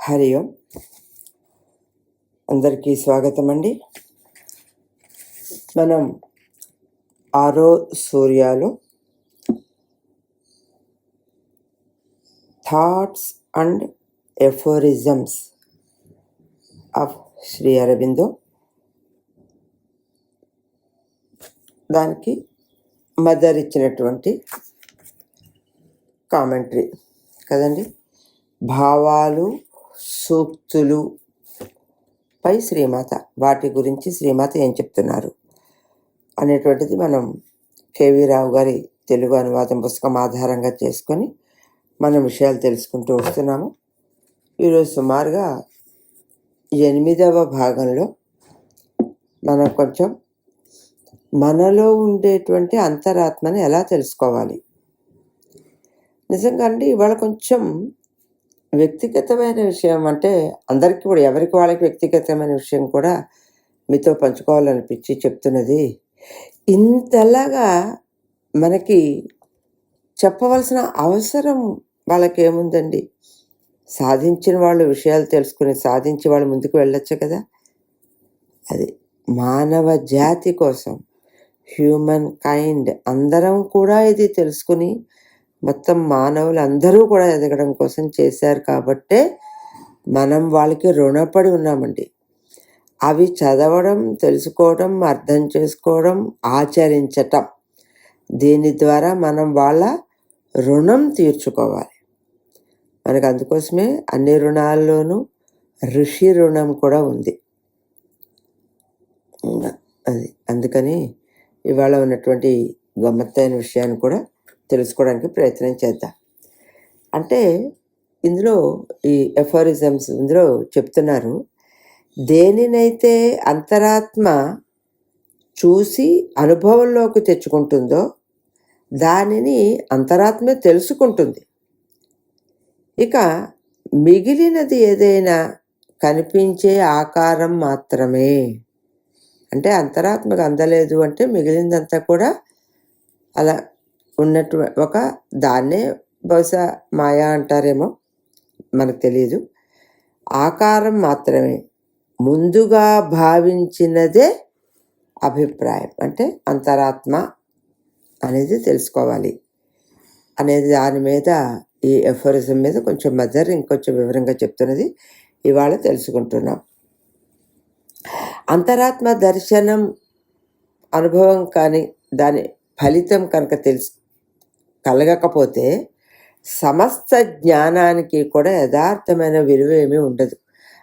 హరి ఓం. అందరికీ స్వాగతం అండి. మనం ఆరో సూర్యాలు thoughts and aphorisms of Shri Aurobindo దానికి మదర్ ఇచ్చినటువంటి కామెంటరీ కదండి. భావాలు సూక్తులు పై శ్రీమాత వాటి గురించి శ్రీమాత ఏం చెప్తున్నారు అనేటువంటిది మనం కేవీ రావు గారి తెలుగు అనువాదం పుస్తకం ఆధారంగా చేసుకొని మనం విషయాలు తెలుసుకుంటూ వస్తున్నాము. ఈరోజు సుమారుగా ఎనిమిదవ భాగంలో మనం కొంచెం మనలో ఉండేటువంటి అంతరాత్మని ఎలా తెలుసుకోవాలి? నిజంగా అండి ఇవాళ కొంచెం వ్యక్తిగతమైన విషయం అంటే అందరికీ కూడా ఎవరికి వాళ్ళకి వ్యక్తిగతమైన విషయం కూడా మీతో పంచుకోవాలనిపించి చెప్తున్నది. ఇంతలాగా మనకి చెప్పవలసిన అవసరం వాళ్ళకేముందండి? సాధించిన వాళ్ళు విషయాలు తెలుసుకుని సాధించి వాళ్ళు ముందుకు వెళ్ళొచ్చు కదా. అది మానవ జాతి కోసం హ్యూమన్ కైండ్ అందరం కూడా ఇది తెలుసుకుని మొత్తం మానవులు అందరూ కూడా ఎదగడం కోసం చేశారు కాబట్టే మనం వాళ్ళకి రుణపడి ఉన్నామండి. అవి చదవడం తెలుసుకోవడం అర్థం చేసుకోవడం ఆచరించటం. దీని ద్వారా మనం వాళ్ళ రుణం తీర్చుకోవాలి. మనకు అందుకోసమే అన్ని రుణాల్లోనూ ఋషి రుణం కూడా ఉంది. అది అందుకని ఇవాళ ఉన్నటువంటి గమ్మత్తైన విషయాన్ని కూడా తెలుసుకోవడానికి ప్రయత్నం చేద్దాం. అంటే ఇందులో ఈ ఎఫోరిజమ్స్ ఇందులో చెప్తున్నారు దేనినైతే అంతరాత్మ చూసి అనుభవంలోకి తెచ్చుకుంటుందో దానిని అంతరాత్మ తెలుసుకుంటుంది. ఇక మిగిలినది ఏదైనా కనిపించే ఆకారం మాత్రమే. అంటే అంతరాత్మకు అందలేదు అంటే మిగిలిందంతా కూడా అలా ఉన్నట్టు ఒక దాన్నే బహుశా మాయా అంటారేమో మనకు తెలియదు ఆకారం మాత్రమే. ముందుగా భావించినదే అభిప్రాయం. అంటే అంతరాత్మ అనేది తెలుసుకోవాలి. అనేది దాని మీద ఈ ఎఫరిజం మీద కొంచెం మదర్ ఇంకొంచెం వివరంగా చెప్తున్నది ఇవాళ తెలుసుకుంటున్నాం. అంతరాత్మ దర్శనం అనుభవం కానీ దాని ఫలితం కనుక తెలుసు కలగకపోతే సమస్త జ్ఞానానికి కూడా యథార్థమైన విలువ ఏమీ ఉండదు.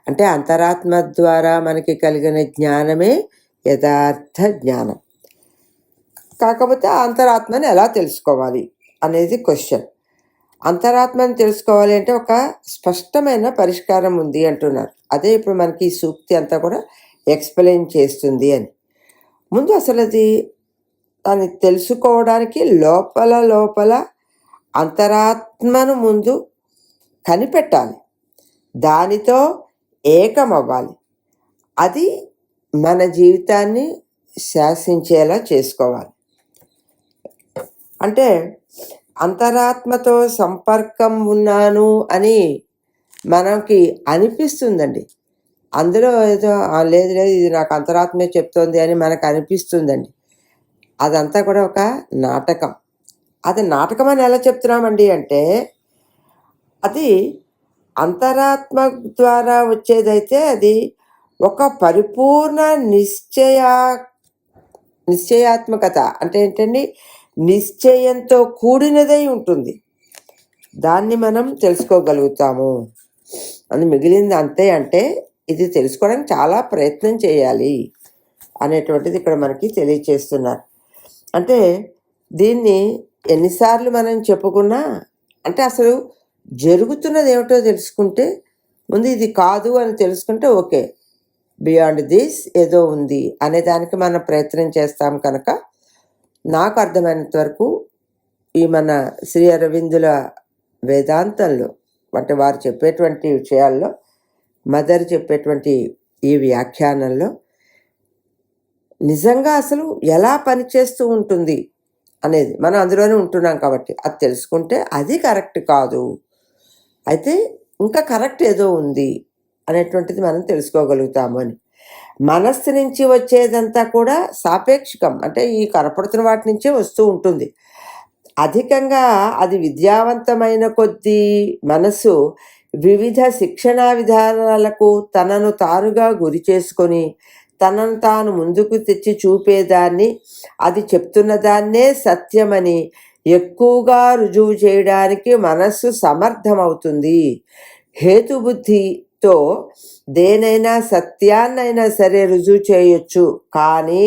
అంటే అంతరాత్మ ద్వారా మనకి కలిగిన జ్ఞానమే యథార్థ జ్ఞానం. కాకపోతే ఆ అంతరాత్మని ఎలా తెలుసుకోవాలి అనేది క్వశ్చన్ అంతరాత్మని తెలుసుకోవాలి అంటే ఒక స్పష్టమైన పరిష్కారం ఉంది అంటున్నారు. అదే ఇప్పుడు మనకి ఈ సూక్తి అంతా కూడా ఎక్స్ప్లెయిన్ చేస్తుంది అని. ముందు అసలు అది దాన్ని తెలుసుకోవడానికి లోపల లోపల అంతరాత్మను ముందు కనిపెట్టాలి. దానితో ఏకమవ్వాలి. అది మన జీవితాన్ని శాసించేలా చేసుకోవాలి. అంటే అంతరాత్మతో సంపర్కం ఉన్నాను అని మనకి అనిపిస్తుందండి. అందులో ఏదో లేదు లేదు ఇది నాకు అంతరాత్మే చెప్తోంది అని మనకు అనిపిస్తుందండి. అదంతా కూడా ఒక నాటకం. అది నాటకం అని ఎలా చెప్తున్నామండి అంటే అది అంతరాత్మ ద్వారా వచ్చేదైతే అది ఒక పరిపూర్ణ నిశ్చయ నిశ్చయాత్మకత అంటే ఏంటండి? నిశ్చయంతో కూడినదై ఉంటుంది. దాన్ని మనం తెలుసుకోగలుగుతాము. అది మిగిలింది అంతే అంటే ఇది తెలుసుకోవడానికి చాలా ప్రయత్నం చేయాలి అనేటువంటిది ఇక్కడ మనకి తెలియచేస్తున్నారు. అంటే దీన్ని ఎన్నిసార్లు మనం చెప్పుకున్నా అంటే అసలు జరుగుతున్నది ఏమిటో తెలుసుకుంటే ముందు ఇది కాదు అని తెలుసుకుంటే ఓకే. బియాండ్ దిస్ ఏదో ఉంది అనే దానికి మనం ప్రయత్నం చేస్తాం కనుక నాకు అర్థమైనంత వరకు ఈ మన శ్రీ అరవిందుల వేదాంతంలో అంటే వారు చెప్పేటువంటి విషయాల్లో మదర్ చెప్పేటువంటి ఈ వ్యాఖ్యానంలో నిజంగా అసలు ఎలా పనిచేస్తూ ఉంటుంది అనేది మనం అందులోనే ఉంటున్నాం కాబట్టి అది తెలుసుకుంటే అది కరెక్ట్ కాదు. అయితే ఇంకా కరెక్ట్ ఏదో ఉంది అనేటువంటిది మనం తెలుసుకోగలుగుతాము అని. మనస్సు నుంచి వచ్చేదంతా కూడా సాపేక్షికం. అంటే ఈ కనపడుతున్న వాటి నుంచే వస్తూ ఉంటుంది. అధికంగా అది విద్యావంతమైన కొద్దీ మనసు వివిధ శిక్షణా విధానాలకు తనను తానుగా గురి చేసుకొని తనను తాను ముందుకు తెచ్చి చూపేదాన్ని అది చెప్తున్న దాన్నే సత్యమని ఎక్కువగా రుజువు చేయడానికి మనస్సు సమర్థమవుతుంది. హేతుబుద్ధితో దేనైనా సత్యాన్నైనా సరే రుజువు చేయొచ్చు కానీ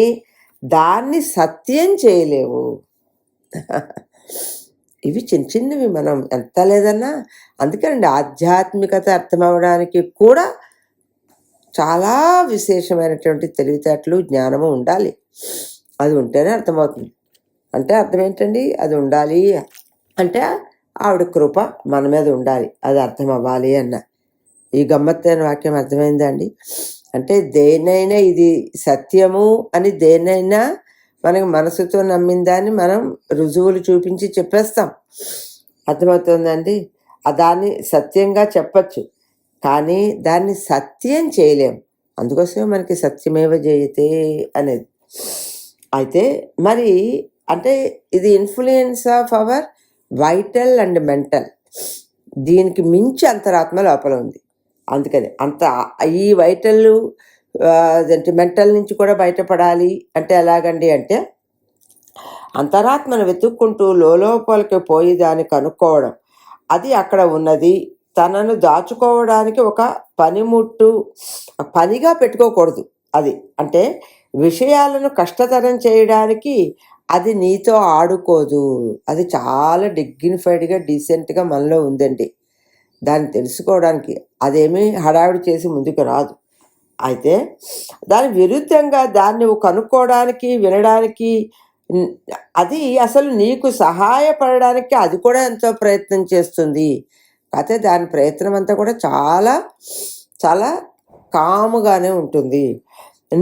దాన్ని సత్యం చేయలేవు. ఇవి చిన్న చిన్నవి మనం ఎంత లేదన్నా అందుకేనండి ఆధ్యాత్మికత అర్థమవడానికి కూడా చాలా విశేషమైనటువంటి తెలివితేటలు జ్ఞానము ఉండాలి. అది ఉంటేనే అర్థమవుతుంది. అంటే అర్థం ఏంటండి అది ఉండాలి అంటే ఆవిడ కృప మన మీద ఉండాలి. అది అర్థం అవ్వాలి అన్న. ఈ గమ్మత్తైన వాక్యం అర్థమైందా అండి? అంటే దేనైనా ఇది సత్యము అని దేనైనా మనకి మనసుతో నమ్మిందాన్ని మనం రుజువులు చూపించి చెప్పేస్తాం. అర్థమవుతుందండి దాన్ని సత్యంగా చెప్పచ్చు. కానీ దాన్ని సత్యం చేయలేం. అందుకోసమే మనకి సత్యమేవ జయతే అనేది. అయితే మరి అంటే ఇది influence of our vital and mental. దీనికి మించి అంతరాత్మ లోపల ఉంది. అందుకని అంత ఈ వైటల్ అదేంటి మెంటల్ నుంచి కూడా బయటపడాలి అంటే ఎలాగండి అంటే అంతరాత్మను వెతుక్కుంటూ లోపలికి పోయి దాన్ని కనుక్కోవడం. అది అక్కడ ఉన్నది. తనను దాచుకోవడానికి ఒక పనిముట్టు పనిగా పెట్టుకోకూడదు అది. అంటే విషయాలను కష్టతరం చేయడానికి అది నీతో ఆడుకోదు. అది చాలా డిగ్నిఫైడ్గా డీసెంట్గా మనలో ఉందండి. దాన్ని తెలుసుకోవడానికి అదేమీ హడావిడి చేసి ముందుకు రాదు. అయితే దాని విరుద్ధంగా దాన్ని కనుక్కోవడానికి వినడానికి అది అసలు నీకు సహాయపడడానికి అది కూడా ఎంతో ప్రయత్నం చేస్తుంది. అయితే దాని ప్రయత్నం అంతా కూడా చాలా చాలా కాముగానే ఉంటుంది.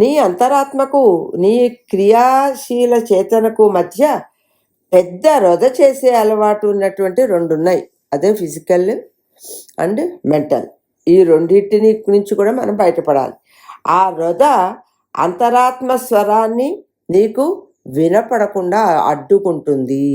నీ అంతరాత్మకు నీ క్రియాశీల చేతనకు మధ్య పెద్ద రొద చేసే అలవాటు ఉన్నటువంటి రెండు ఉన్నాయి అదే ఫిజికల్ అండ్ మెంటల్. ఈ రెండింటిని నుంచి కూడా మనం బయటపడాలి. ఆ రొద అంతరాత్మ స్వరాన్ని నీకు వినపడకుండా అడ్డుకుంటుంది.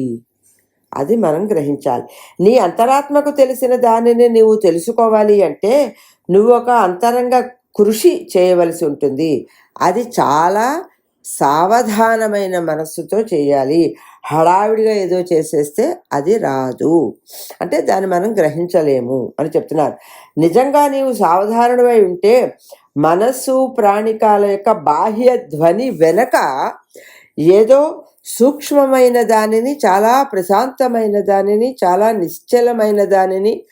అది మనం గ్రహించాలి. నీ అంతరాత్మకు తెలిసిన దానిని నువ్వు తెలుసుకోవాలి అంటే నువ్వు ఒక అంతరంగ కృషి చేయవలసి ఉంటుంది. అది చాలా సావధానమైన మనస్సుతో చేయాలి. హడావిడిగా ఏదో చేసేస్తే అది రాదు. అంటే దాన్ని మనం గ్రహించలేము అని చెప్తున్నారు. నిజంగా నీవు సావధానుడివై ఉంటే మనస్సు ప్రాణికాల యొక్క బాహ్య ధ్వని వెనక ఏదో సూక్ష్మమైన దానిని చాలా ప్రశాంతమైన దానిని చాలా నిశ్చలమైన దానిని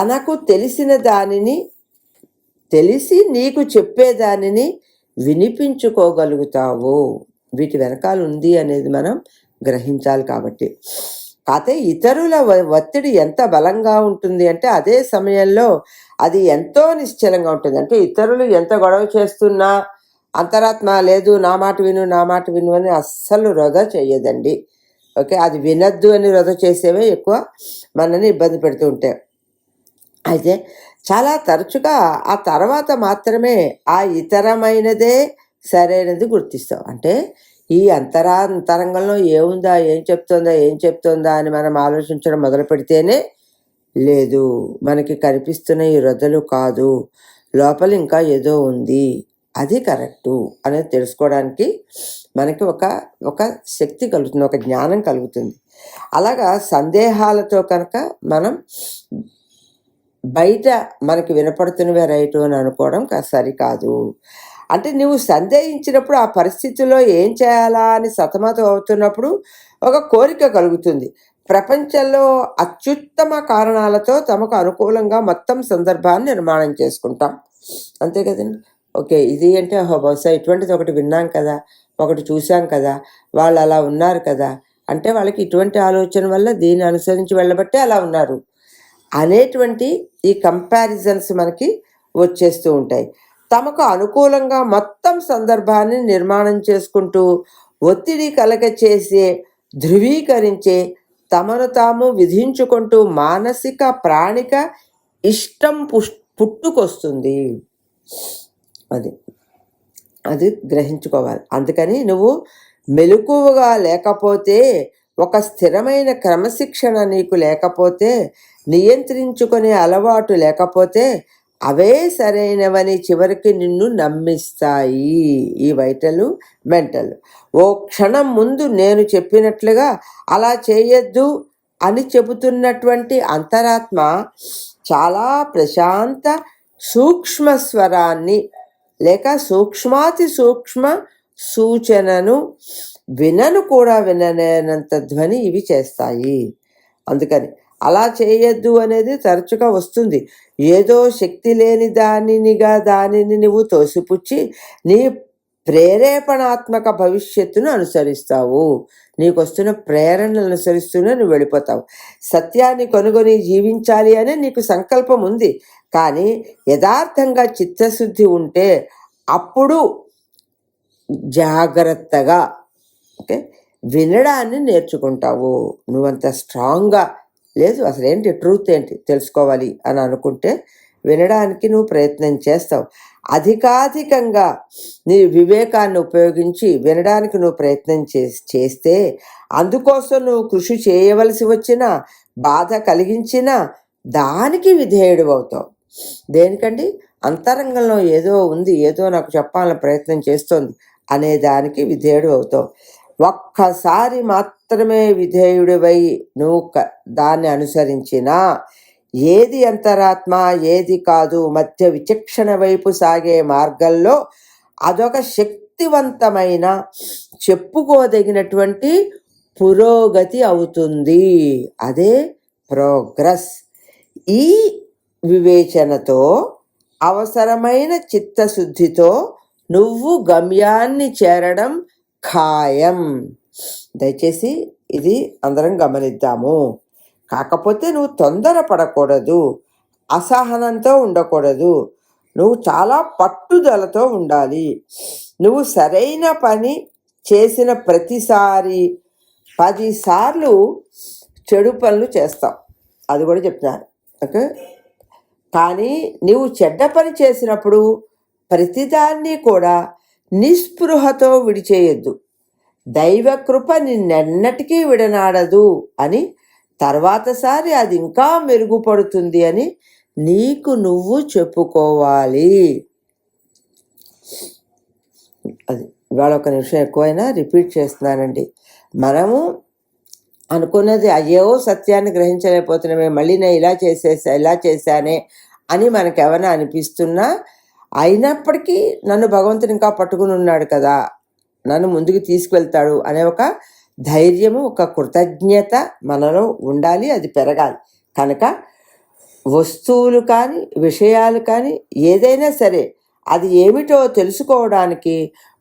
తనకు తెలిసిన దానిని తెలిసి నీకు చెప్పేదానిని వినిపించుకోగలుగుతావు. వీటి వెనకాల ఉంది అనేది మనం గ్రహించాలి కాబట్టి. అయితే ఇతరుల వ- ఒత్తిడి ఎంత బలంగా ఉంటుంది అంటే అదే సమయంలో అది ఎంతో నిశ్చలంగా ఉంటుంది. అంటే ఇతరులు ఎంత గొడవ చేస్తున్నా అంతరాత్మ లేదు నా మాట విను నా మాట విను అని అస్సలు రొద చేయదండి ఓకే అది వినద్దు అని రొద చేసేవే ఎక్కువ మనని ఇబ్బంది పెడుతూ ఉంటాయి అయితే చాలా తరచుగా ఆ తర్వాత మాత్రమే ఆ ఇతరమైనదే సరైనది గుర్తిస్తాం. అంటే ఈ అంతరాంతరంగంలో ఏముందా ఏం చెప్తుందా ఏం చెప్తుందా అని మనం ఆలోచించడం మొదలు పెడితేనే లేదు మనకి కనిపిస్తున్న ఈ రొదలు కాదు లోపల ఇంకా ఏదో ఉంది అది కరెక్టు అనేది తెలుసుకోవడానికి మనకి ఒక ఒక శక్తి కలుగుతుంది ఒక జ్ఞానం కలుగుతుంది. అలాగా సందేహాలతో కనుక మనం బయట మనకి వినపడుతున్నవే రైటు అని అనుకోవడం సరికాదు. అంటే నువ్వు సందేహించినప్పుడు ఆ పరిస్థితిలో ఏం చేయాలా అని సతమతం అవుతున్నప్పుడు ఒక కోరిక కలుగుతుంది. ప్రపంచంలో అత్యుత్తమ కారణాలతో తమకు అనుకూలంగా మొత్తం సందర్భాన్ని నిర్మాణం చేసుకుంటాం. అంతే కదండి? ఓకే ఇది అంటే బహుశా ఇటువంటిది ఒకటి విన్నాం కదా ఒకటి చూసాం కదా వాళ్ళు అలా ఉన్నారు కదా అంటే వాళ్ళకి ఇటువంటి ఆలోచన వల్ల దీన్ని అనుసరించి వెళ్ళబట్టే అలా ఉన్నారు అనేటువంటి ఈ కంపారిజన్స్ మనకి వచ్చేస్తూ ఉంటాయి. తమకు అనుకూలంగా మొత్తం సందర్భాన్ని నిర్మాణం చేసుకుంటూ ఒత్తిడి కలగ చేసే ధృవీకరించే తమను తాము విధించుకుంటూ మానసిక ప్రాణిక ఇష్టం పుష్ పుట్టుకొస్తుంది. అది. అది గ్రహించుకోవాలి. అందుకని నువ్వు మెలకువగా లేకపోతే ఒక స్థిరమైన క్రమశిక్షణ నీకు లేకపోతే నియంత్రించుకునే అలవాటు లేకపోతే అవే సరైనవని చివరికి నిన్ను నమ్మిస్తాయి. ఈ వైటలు మెంటల్. ఓ క్షణం ముందు నేను చెప్పినట్లుగా అలా చేయొద్దు అని చెబుతున్నటువంటి అంతరాత్మ చాలా ప్రశాంత సూక్ష్మ స్వరాన్ని లేక సూక్ష్మాతి సూక్ష్మ సూచనను వినను కూడా వినలేనంత ధ్వని ఇవి చేస్తాయి. అందుకని అలా చేయొద్దు అనేది తరచుగా వస్తుంది. ఏదో శక్తి లేని దానినిగా దానిని నువ్వు తోసిపుచ్చి నీ ప్రేరేపణాత్మక భవిష్యత్తును అనుసరిస్తావు. నీకు వస్తున్న ప్రేరణను అనుసరిస్తూనే నువ్వు వెళ్ళిపోతావు. సత్యాన్ని కొనుగొని జీవించాలి అనే నీకు సంకల్పం ఉంది. కానీ యథార్థంగా చిత్తశుద్ధి ఉంటే అప్పుడు జాగ్రత్తగా ఓకే వినడాన్ని నేర్చుకుంటావు. నువ్వంత స్ట్రాంగ్గా లేదు అసలు ఏంటి ట్రూత్ ఏంటి తెలుసుకోవాలి అని అనుకుంటే వినడానికి నువ్వు ప్రయత్నం చేస్తావు. అధికాధికంగా నీ వివేకాన్ని ఉపయోగించి వినడానికి నువ్వు ప్రయత్నం చే- చేస్తే అందుకోసం నువ్వు కృషి చేయవలసి వచ్చిన బాధ కలిగించిన దానికి విధేయుడు అవుతావు. దేనికండి? అంతరంగంలో ఏదో ఉంది ఏదో నాకు చెప్పాలని ప్రయత్నం చేస్తోంది అనే దానికి విధేయుడు అవుతావు. ఒక్కసారి మాత్రమే విధేయుడివై నువ్వు క- దాన్ని అనుసరించినా ఏది అంతరాత్మ ఏది కాదు మధ్య విచక్షణ వైపు సాగే మార్గంలో అదొక శక్తివంతమైన చెప్పుకోదగినటువంటి పురోగతి అవుతుంది. అదే ప్రోగ్రెస్. ఈ వివేచనతో అవసరమైన చిత్తశుద్ధితో నువ్వు గమ్యాన్ని చేరడం ఖాయం. దయచేసి ఇది అందరం గమనిద్దాము. కాకపోతే నువ్వు తొందరపడకూడదు అసహనంతో ఉండకూడదు. నువ్వు చాలా పట్టుదలతో ఉండాలి. నువ్వు సరైన పని చేసిన ప్రతిసారి పదిసార్లు చెడు పనులు చేస్తావు. అది కూడా చెప్తున్నారు ఓకే? కానీ నువ్వు చెడ్డ పని చేసినప్పుడు ప్రతిదాన్ని కూడా నిస్పృహతో విడిచేయొద్దు. దైవ కృప నిన్నెన్నటికీ విడనాడదు అని తర్వాతసారి అది ఇంకా మెరుగుపడుతుంది అని నీకు నువ్వు చెప్పుకోవాలి. అది ఇవాళ ఒక నిమిషం ఎక్కువైనా రిపీట్ చేస్తున్నానండి. మనము అనుకున్నది అయ్యో సత్యాన్ని గ్రహించలేకపోతున్నామే మళ్ళీ నేను ఇలా చేసేసా ఇలా చేశానే అని మనకు అనిపిస్తున్నా అయినప్పటికీ నన్ను భగవంతుడు ఇంకా పట్టుకుని ఉన్నాడు కదా నన్ను ముందుకు తీసుకువెళ్తాడు అనే ఒక ధైర్యము ఒక కృతజ్ఞత మనలో ఉండాలి అది పెరగాలి. కనుక వస్తువులు కానీ విషయాలు కానీ ఏదైనా సరే అది ఏమిటో తెలుసుకోవడానికి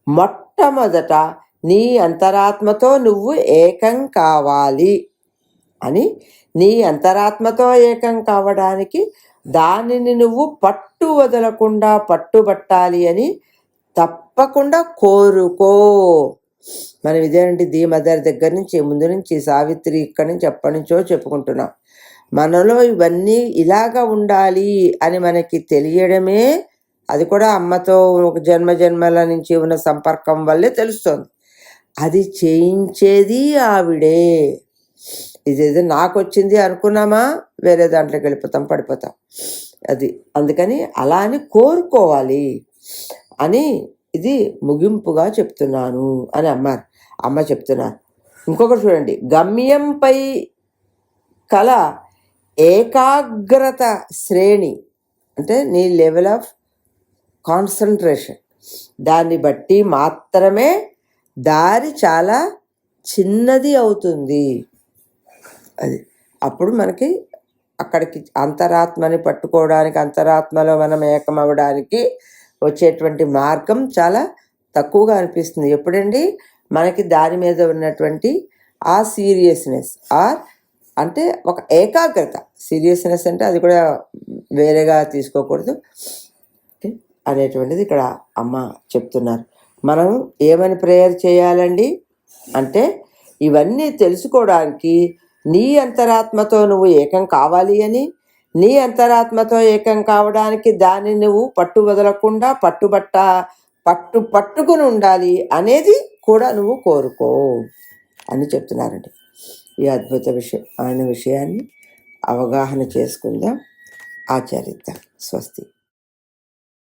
మొట్టమొదట నీ అంతరాత్మతో నువ్వు ఏకం కావాలి అని నీ అంతరాత్మతో ఏకం కావడానికి దానిని నువ్వు పట్టు వదలకుండా పట్టుబట్టాలి అని తప్పకుండా కోరుకో. మనం ఇదేంటి ది మదర్ దగ్గర నుంచి ముందు నుంచి సావిత్రి ఇక్కడి నుంచి ఎప్పటి నుంచో చెప్పుకుంటున్నాం. మనలో ఇవన్నీ ఇలాగా ఉండాలి అని మనకి తెలియడమే అది కూడా అమ్మతో ఒక జన్మ జన్మల నుంచి ఉన్న సంపర్కం వల్లే తెలుస్తుంది. అది చేయించేది ఆవిడే. ఇదేదో నాకు వచ్చింది అనుకున్నామా? వేరే దాంట్లోకి వెళ్ళిపోతాం పడిపోతాం. అది అందుకని అలా అని కోరుకోవాలి అని ఇది ముగింపుగా చెప్తున్నాను అని అమ్మారు అమ్మ చెప్తున్నారు ఇంకొకటి చూడండి. గమ్యంపై కల ఏకాగ్రత శ్రేణి అంటే నీ లెవెల్ ఆఫ్ కాన్సన్ట్రేషన్. దాన్ని బట్టి మాత్రమే దారి చాలా చిన్నది అవుతుంది. అది అప్పుడు మనకి అక్కడికి అంతరాత్మని పట్టుకోవడానికి అంతరాత్మలో మనం ఏకమవ్వడానికి వచ్చేటువంటి మార్గం చాలా తక్కువగా అనిపిస్తుంది. ఎప్పుడండి? మనకి దాని మీద ఉన్నటువంటి ఆ సీరియస్నెస్ ఆర్ అంటే ఒక ఏకాగ్రత. సీరియస్నెస్ అంటే అది కూడా వేరేగా తీసుకోకూడదు. అనేటువంటిది ఇక్కడ అమ్మ చెప్తున్నారు. మనం ఏమని ప్రేయర్ చేయాలండి? అంటే ఇవన్నీ తెలుసుకోవడానికి నీ అంతరాత్మతో నువ్వు ఏకం కావాలి అని నీ అంతరాత్మతో ఏకం కావడానికి దాన్ని నువ్వు పట్టు వదలకుండా పట్టుబట్ట పట్టు పట్టుకుని ఉండాలి అనేది కూడా నువ్వు కోరుకో అని చెప్తున్నారండి. ఈ అద్భుత విషయం ఆయన విషయాన్ని అవగాహన చేసుకుందాం. ఆచరిద్దాం. స్వస్తి.